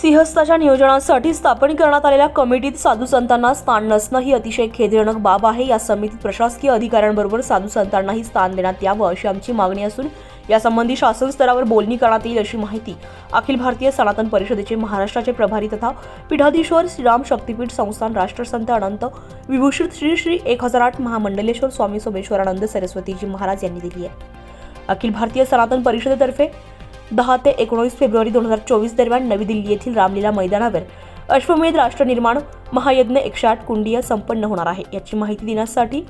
सिंहस्थाच्या नियोजनासाठी स्थापन करण्यात आलेल्या कमिटीत साधू संतांना स्थान नसणं ही अतिशय खेदजनक बाब आहे. या समितीत प्रशासकीय अधिकाऱ्यांबरोबर साधू संतांनाही स्थान देण्यात यावं अशी आमची मागणी असून यासंबंधी शासन स्तरावर बोलणी करण्यात येईल अशी माहिती अखिल भारतीय सनातन परिषदेचे महाराष्ट्राचे प्रभारी तथा पीठाधीश्वर श्रीराम शक्तीपीठ संस्थान राष्ट्रसंत अनंत विभूषित श्री श्री एक हजार आठ महामंडलेश्वर स्वामी सोमेश्वरानंद सरस्वतीजी महाराज यांनी दिली आहे. अखिल भारतीय सनातन परिषदेतर्फे दहा ते एकोणीस फेब्रुवारी दोन हजार चोवीस दरम्यान नवी दिल्ली येथील रामलीला मैदानावर अश्वमेध राष्ट्रनिर्माण महायज्ञ एकशे आठ कुंडीय संपन्न होणार आहे. याची माहिती देण्यासाठी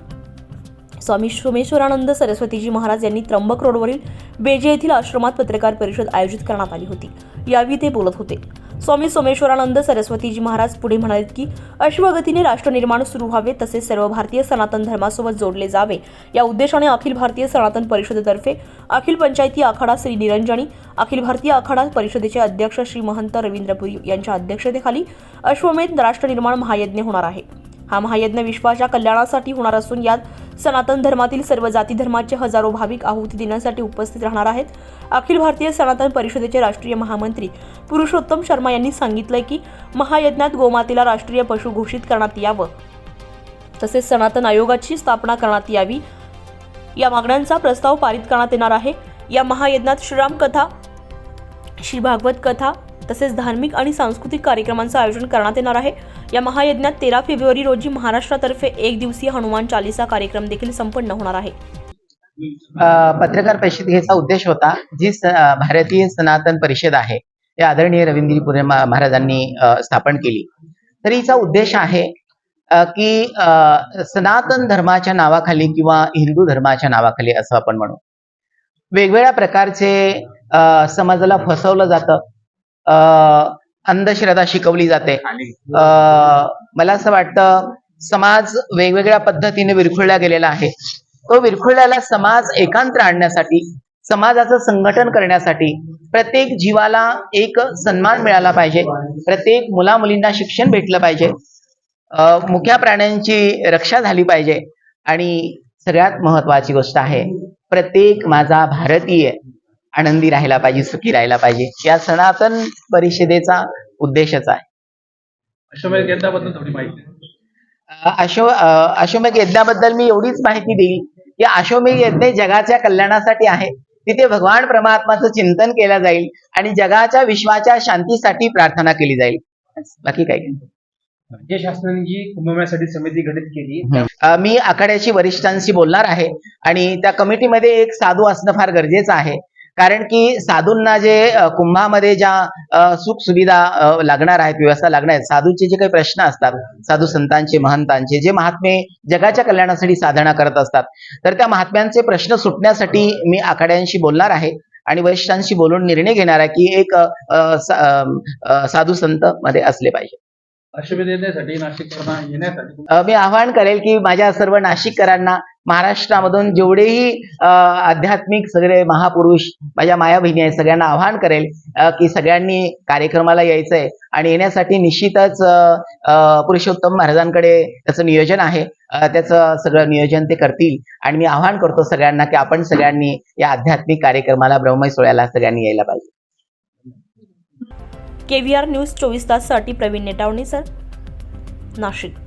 स्वामी सोमेश्वरानंद सरस्वतीजी महाराज यांनी त्र्यंबक रोडवरील बेजे येथील आश्रमात पत्रकार परिषद आयोजित करण्यात आली होती. यावेळी ते बोलत होते. स्वामी सोमेश्वरानंद सरस्वतीजी महाराज पुढे म्हणाले की अश्वगतीने राष्ट्रनिर्माण सुरू व्हावे तसेच सर्व भारतीय सनातन धर्मासोबत जोडले जावे. या उद्देशाने अखिल भारतीय सनातन परिषदेतर्फे अखिल पंचायती आखाडा श्री निरंजनी अखिल भारतीय आखाडा परिषदेचे अध्यक्ष श्री महंत रवींद्रपुरी यांच्या अध्यक्षतेखाली अश्वमेध राष्ट्रनिर्माण महायज्ञ होणार आहे. हा महायज्ञ विश्वाच्या कल्याणासाठी होणार असून यात सनातन धर्मातील सर्व जाती धर्माचे हजारो भाविक आहुती देण्यासाठी उपस्थित राहणार आहेत. अखिल भारतीय सनातन परिषदेचे राष्ट्रीय महामंत्री पुरुषोत्तम शर्मा यांनी सांगितलंय की महायज्ञात गोमातेला राष्ट्रीय पशु घोषित करण्यात यावं. तसेच सनातन आयोगाची स्थापना करण्यात यावी. या मागण्यांचा प्रस्ताव पारित करण्यात येणार आहे. या महायज्ञात श्रीराम कथा श्री भागवत कथा तसेच धार्मिक आणि सांस्कृतिक कार्यक्रमांचं आयोजन करण्यात येणार आहे. या महायज्ञात तेरा फेब्रुवारी रोजी महाराष्ट्रातर्फे एक दिवसीय हनुमान चालिसा कार्यक्रम देखील संपन्न होणार आहे. पत्रकार पत्रकार घ्यायचा उद्देश होता जी भारतीय सनातन परिषद आहे हे आदरणीय रवींद्रपुरे मा- महाराजांनी स्थापन केली. तर हिचा उद्देश आहे की सनातन धर्माच्या नावाखाली किंवा हिंदू धर्माच्या नावाखाली असं आपण म्हणू. वेगवेगळ्या प्रकारचे समाजाला फसवलं जातं अंधश्रद्धा शिकवली जाते. अ, मला असं वाटतं समाज वेगवेगळ्या पद्धतीने विरघळला गेलेला आहे. तो विरघळलेला समाज एकांत्र आणण्यासाठी समाजाचं संघटन करण्यासाठी प्रत्येक जीवाला एक सन्मान मिळाला पाहिजे. प्रत्येक मुला मुलींना शिक्षण भेटलं पाहिजे. अ, मुख्या प्राण्यांची रक्षा झाली पाहिजे. आणि सगळ्यात महत्वाची गोष्ट आहे प्रत्येक माझा भारतीय आनंदी राहायला पाहिजे सुखी राहायला पाहिजे. या सनातन परिषदेचा उद्देशच आहे. अश्वमेध यज्ञाबद्दल थोडी माहिती. अश्वमेध मी एवढीच माहिती देईल की अश्वमेध यज्ञ जगाच्या कल्याणासाठी आहे तिथे भगवान परमात्माचं चिंतन केलं जाईल आणि जगाच्या विश्वाच्या शांतीसाठी प्रार्थना केली जाईल. बाकी काही. राज्य शासनाने कुंभमेळ्यासाठी समिती गठीत केली. मी आखाड्याची वरिष्ठांशी बोलणार आहे आणि त्या कमिटीमध्ये एक साधू असणं फार गरजेचं आहे. कारण की साधूंना जे कुंभामध्ये ज्या सुख सुविधा लागणार आहेत व्यवस्था लागणार आहेत साधूचे जे काही प्रश्न असतात साधू संतांचे महंतांचे जे महात्मे जगाच्या कल्याणासाठी साधना करत असतात तर त्या महात्म्यांचे प्रश्न सुटण्यासाठी मी आखाड्यांशी बोलणार आहे आणि वरिष्ठांशी बोलून निर्णय घेणार आहे की एक साधू संत मध्ये असले पाहिजे. मी आवाहन करेल की माझ्या सर्व नाशिककरांना महाराष्ट्रामधून जेवढेही आध्यात्मिक सगळे महापुरुष माझ्या माया बहिणी आहेत सगळ्यांना आवाहन करेल की सगळ्यांनी कार्यक्रमाला यायचंय. आणि येण्यासाठी निश्चितच पुरुषोत्तम महाराजांकडे त्याचं नियोजन आहे. त्याचं सगळं नियोजन ते करतील. आणि मी आवाहन करतो सगळ्यांना की आपण सगळ्यांनी या आध्यात्मिक कार्यक्रमाला ब्रह्मय सोहळ्याला सगळ्यांनी यायला पाहिजे. केव्हीआर न्यूज चोवीस ताससाठी प्रवीण नेटावणे सर. नाशिक.